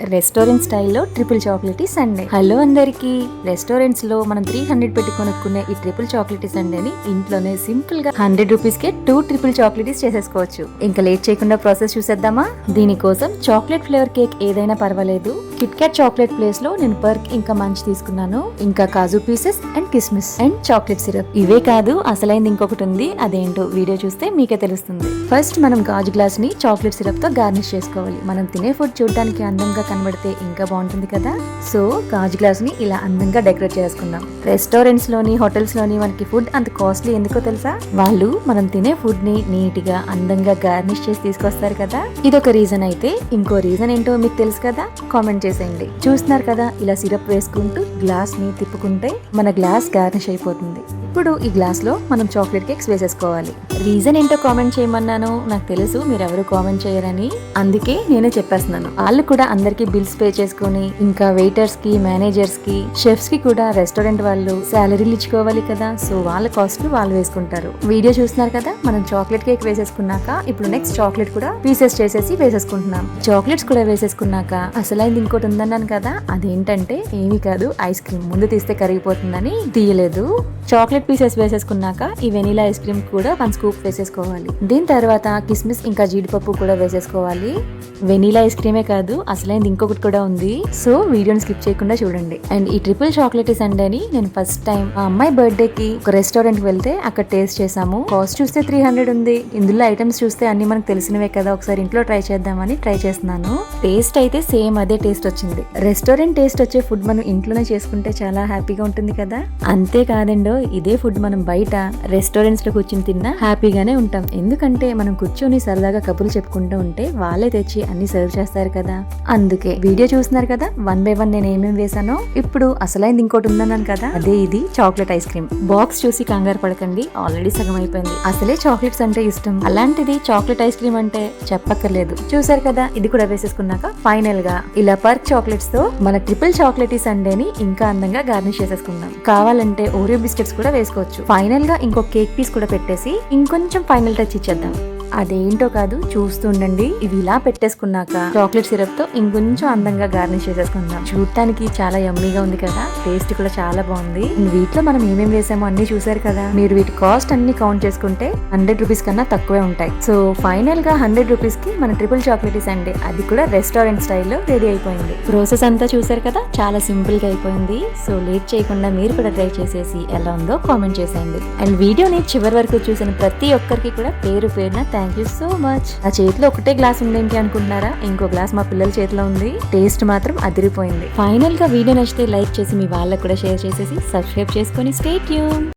Restaurant స్టైల్లో triple chocolatey sundae. Hello అందరికి. రెస్టారెంట్స్లో మనం త్రీ హండ్రెడ్ పెట్టి కొనుక్కునే ఈ ట్రిపుల్ చాక్లెటీ సండేని ఇంట్లోనే సింపుల్గా హండ్రెడ్ రూపీస్ కే టూ ట్రిపుల్ చాక్లెటీస్ చేసేసుకోవచ్చు. ఇంకా లేట్ చేయకుండా ప్రాసెస్ చూసేద్దామా? దీనికోసం చాక్లెట్ ఫ్లేవర్ కేక్ ఏదైనా పర్వాలేదు. కిట్ క్యాట్ చాక్లెట్ ప్లేస్లో నేను పర్క్ ఇంకా మంచి తీసుకున్నాను. ఇంకా కాజు పీసెస్ అండ్ కిస్మిస్ అండ్ చాక్లెట్ సిరప్. ఇవే కాదు అసలైంది ఇంకొకటి ఉంది. అదేంటో వీడియో చూస్తే మీకే తెలుస్తుంది. ఫస్ట్ మనం గాజు గ్లాస్ని చాక్లెట్ సిరప్తో గార్నిష్ చేసుకోవాలి. మనం తినే ఫుడ్ చూడడానికి అందంగా కనబడితే ఇంకా బాగుంటుంది కదా? సో గాజు గ్లాస్ని ఇలా అందంగా డెకరేట్ చేసుకుందాం. రెస్టారెంట్స్లోని హోటల్స్లోని మనకి ఫుడ్ అంత కాస్ట్లీ ఎందుకో తెలుసా? వాళ్ళు మనం తినే ఫుడ్ని నీట్గా అందంగా గార్నిష్ చేసి తీసుకొస్తారు కదా? ఇదొక రీజన్ అయితే. ఇంకో రీజన్ ఏంటో మీకు తెలుసు కదా? కామెంట్ చేసేయండి. చూస్తున్నారు కదా? ఇలా సిరప్ వేసుకుంటూ గ్లాస్ని తిప్పుకుంటే మన గ్లాస్ గార్నిష్ అయిపోతుంది. ఇప్పుడు ఈ గ్లాస్లో మనం చాక్లెట్ కేక్స్ వేసేసుకోవాలి. రీజన్ ఏంటో కామెంట్ చేయమన్నాను? నాకు తెలుసు మీరు ఎవరు కామెంట్ చేయరని. అందుకే నేనే చెప్పేస్తున్నాను. వాళ్ళు కూడా అందరికి బిల్స్ పే చేసుకొని ఇంకా వెయిటర్స్కి మేనేజర్స్కి షెఫ్స్కి కూడా రెస్టారెంట్ వాళ్ళు శాలరీలు ఇచ్చుకోవాలి కదా. సో వాళ్ళ కాస్ట్ వాళ్ళు వేసుకుంటారు. వీడియో చూస్తున్నారు కదా? మనం చాక్లెట్ కేక్ వేసేసుకున్నాక ఇప్పుడు నెక్స్ట్ చాక్లెట్ కూడా పీసెస్ చేసేసి వేసేసుకుంటున్నాం. చాక్లెట్స్ కూడా వేసేసుకున్నాక అసలైంది ఇంకోటి ఉందన్నాను కదా? అదేంటంటే ఏమీ కాదు ఐస్ క్రీమ్ ముందు తీస్తే కరిగిపోతుందని తీయలేదు. చాక్లెట్ పీసెస్ వేసేసుకున్నాక ఈ వెనీలా ఐస్ క్రీమ్ కూడా వన్ స్కూప్ వేసేసుకోవాలి. దీని తర్వాత కిస్మిస్ ఇంకా జీడిపప్పు కూడా వేసేసుకోవాలి. వెనీలా ఐస్ క్రీమే కాదు అసలైంది ఇంకొకటి కూడా ఉంది. సో వీడియోని స్కిప్ చేయకుండా చూడండి. అండ్ ఈ ట్రిపుల్ చాక్లెట్ సండేని నేను ఫస్ట్ టైం మా అమ్మాయి బర్త్డే కి ఒక రెస్టారెంట్ వెళ్తే అక్కడ టేస్ట్ చేసాము కాస్ట్ చూస్తే త్రీ హండ్రెడ్ ఉంది. ఇందులో ఐటమ్స్ చూస్తే అన్ని మనకు తెలిసినవే కదా ఒకసారి ఇంట్లో ట్రై చేద్దామని ట్రై చేస్తున్నాను. టేస్ట్ అయితే సేమ్ అదే టేస్ట్ వచ్చింది. రెస్టారెంట్ టేస్ట్ వచ్చే ఫుడ్ మనం ఇంట్లోనే చేసుకుంటే చాలా హ్యాపీగా ఉంటుంది కదా? అంతే కాదండో ఇదే ఫుడ్ మనం బయట రెస్టారెంట్స్లో కూర్చుని తిన్నా హ్యాపీగానే ఉంటాం. ఎందుకంటే మనం కూర్చొని సరదాగా కబుర్లు చెప్పుకుంటూ ఉంటే వాళ్ళే తెచ్చి అన్ని సర్వ్ చేస్తారు కదా. అందుకే వీడియో చూస్తున్నారు కదా? వన్ బై వన్ నేను ఏమేమి వేసానో ఇప్పుడు అసలైంది ఇంకోటి ఉందన్నాను కదా? అదే ఇది చాక్లెట్ ఐస్ క్రీమ్. బాక్స్ చూసి కంగారు పడకండి. ఆల్రెడీ సగం అయిపోయింది. అసలే చాక్లెట్స్ అంటే ఇష్టం. అలాంటిది చాక్లెట్ ఐస్ క్రీమ్ అంటే చెప్పక్కర్లేదు. చూసారు కదా? ఇది కూడా వేసేసుకున్నాక ఫైనల్గా ఇలా పర్క్ చాక్లెట్స్తో మన ట్రిపుల్ చాక్లెట్ సండేని ఇంకా అందంగా గార్నిష్ చేసేసుకుందాం. కావాలంటే ఓరియో బిస్కెట్స్ కూడా వేసుకోవచ్చు. ఫైనల్గా ఇంకో కేక్ పీస్ కూడా పెట్టేసి ఇంకొంచెం ఫైనల్ టచ్ ఇచ్చేద్దాం. అదేంటో కాదు చూస్తుండండి. ఇవి ఇలా పెట్టేసుకున్నాక చాక్లెట్ సిరప్తో ఇంకొంచెం అందంగా గార్నిష్ చేసేసుకుందాం. చూడటానికి చాలా యమ్మీగా ఉంది కదా. టేస్ట్ కూడా చాలా బాగుంది. వీటిలో మనం ఏమేమి వేసామో అన్ని చూసారు కదా. మీరు వీటి కాస్ట్ అన్ని కౌంట్ చేసుకుంటే హండ్రెడ్ రూపీస్ కన్నా తక్కువే ఉంటాయి. సో ఫైనల్గా హండ్రెడ్ రూపీస్కి మన ట్రిపుల్ చాక్లెట్ అండి అది కూడా రెస్టారెంట్ స్టైల్లో రెడీ అయిపోయింది. ప్రాసెస్ అంతా చూసారు కదా? చాలా సింపుల్గా అయిపోయింది. సో లేట్ చేయకుండా మీరు కూడా ట్రై చేసేసి ఎలా ఉందో కామెంట్ చేసేయండి. అండ్ వీడియోని చివరి వరకు చూసిన ప్రతి ఒక్కరికి కూడా పేరు పేరున thank thank you so much ఆ చేతిలో ఒకటే గ్లాస్ ఉందేంటి అనుకుంటున్నారా? ఇంకో గ్లాస్ మా పిల్లల చేతిలో ఉంది. టేస్ట్ మాత్రం అదిరిపోయింది. ఫైనల్గా వీడియో నచ్చితే లైక్ చేసి మీ వాళ్ళకు కూడా షేర్ చేసేసి సబ్స్క్రైబ్ చేసుకొని స్టే ట్యూన్